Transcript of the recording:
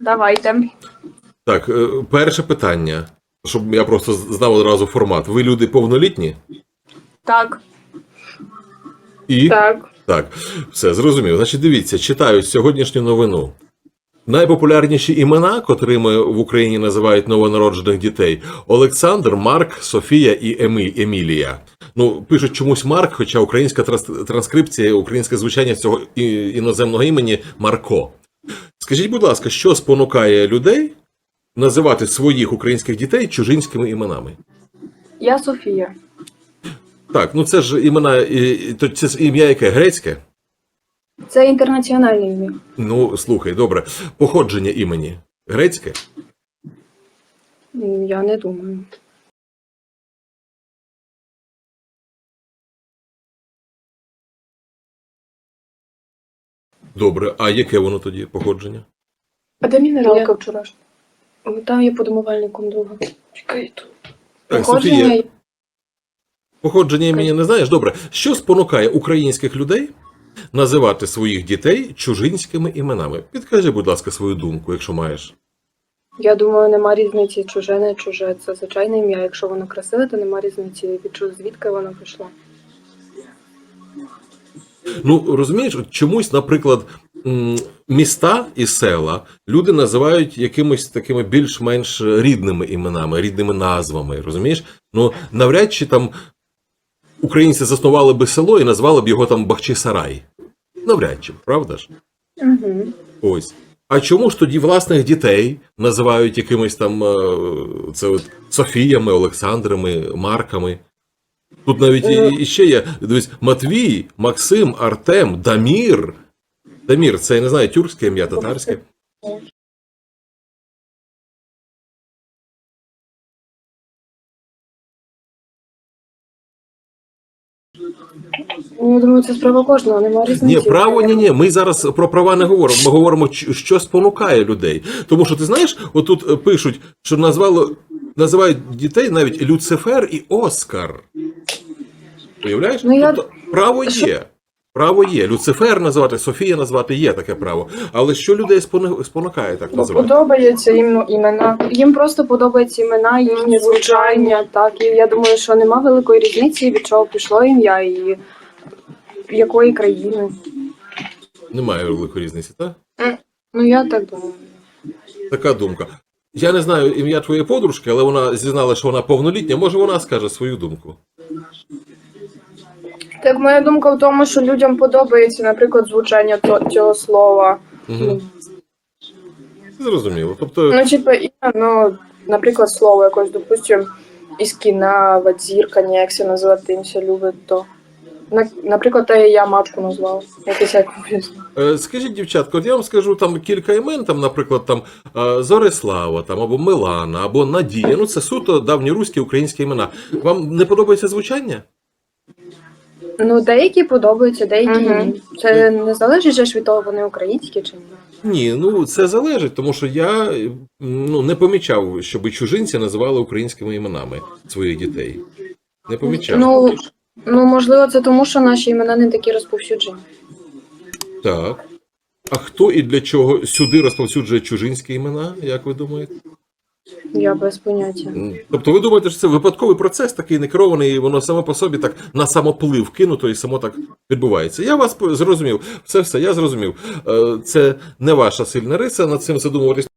Давайте. Так, е, перше питання, щоб я просто знав одразу формат. Ви люди повнолітні? Так. І Так. Так, все зрозумів. Значить, дивіться, читаю сьогоднішню новину. Найпопулярніші імена, котрими в Україні називають новонароджених дітей: Олександр, Марк, Софія і Емі, Емілія. Ну, пишуть чомусь Марк, хоча українська транс- транскрипція, українське звучання цього і- іноземного імені Марко. Скажіть, будь ласка, що спонукає людей називати своїх українських дітей чужинськими іменами? Я Софія. Так, ну це ж імена, це ж ім'я яке грецьке? Це інтернаціональне ім'я. Ну, слухай, добре. Походження імені грецьке? Я не думаю. Добре. А яке воно тоді походження? А де мінералка вчорашня? Там є під умивальником друга. Чекай тут. Так, Походження Софія, походження імені не знаєш? Добре. Що спонукає українських людей називати своїх дітей чужинськими іменами? Підкажи, будь ласка, свою думку, якщо маєш. Я думаю, нема різниці, чуже, не чуже. Це звичайне ім'я. Якщо воно красиве, то нема різниці, від чого- звідки воно прийшло. Ну, розумієш, от чомусь, наприклад, міста і села люди називають якимись такими більш-менш рідними іменами, рідними назвами. Розумієш? Ну, навряд чи там українці заснували би село і назвали б його там Бахчисарай. Навряд чи, правда ж? Угу. Ось. А чому ж тоді власних дітей називають якимись там е, це от Софіями, Олександрами, Марками? Тут навіть і, і ще є дивись, Матвій, Максим, Артем, Дамір. Дамір, це я не знаю, тюркське ім'я, татарське. Ну, я думаю, це справа кожного, нема різниці. Ні, право, ні, ні. Ми зараз про права не говоримо. Ми говоримо, ч- що спонукає людей. Тому що ти знаєш, отут е, пишуть, що назвало, називають дітей навіть Люцифер і Оскар. Уявляєш? Ну, я- Тобто право є. Право є. Люцифер називати, Софія назвати є таке право. Але що людей спонукає так Бо називати? подобаються їм ну, імена. Їм просто подобаються імена, їхнє звучання. Так, і я думаю, що нема великої різниці, від чого пішло ім'я і якої країни. Немає великої різниці, так? Ну я так думаю. Така думка. Я не знаю ім'я твоєї подружки, але вона зізнала, що вона повнолітня. Може, вона скаже свою думку. Так, моя думка в тому, що людям подобається, наприклад, звучання то- цього слова. Угу. Зрозуміло. Тобто, Ну, типу, ім'я, ну, наприклад, слово якось, допустим, із кіна, вадзірка, як це назвати їм любить, то. На- Наприклад, те я мачку назвала. Якийсь як Е, Скажіть, дівчатко, от я вам скажу там кілька імен, там, наприклад, там е, Зорислава, там або Милана, або Надія. Ну, це суто давньоруські українські імена. Вам не подобається звучання? Ну, деякі подобаються, деякі Мгм. ні. Це не залежить же ж від того, вони українські чи ні. Ні, ну це залежить, тому що я ну, не помічав, щоб чужинці називали українськими іменами своїх дітей. Не помічав. Ну, ну, можливо, це тому, що наші імена не такі розповсюджені. Так. А хто і для чого сюди розповсюджує чужинські імена, як ви думаєте? Я без поняття. Тобто ви думаєте, що це випадковий процес, такий не керований, і воно само по собі так на самоплив кинуто і само так відбувається. Я вас зрозумів. Це все, я зрозумів. Е, Це не ваша сильна риса, над цим задумуватись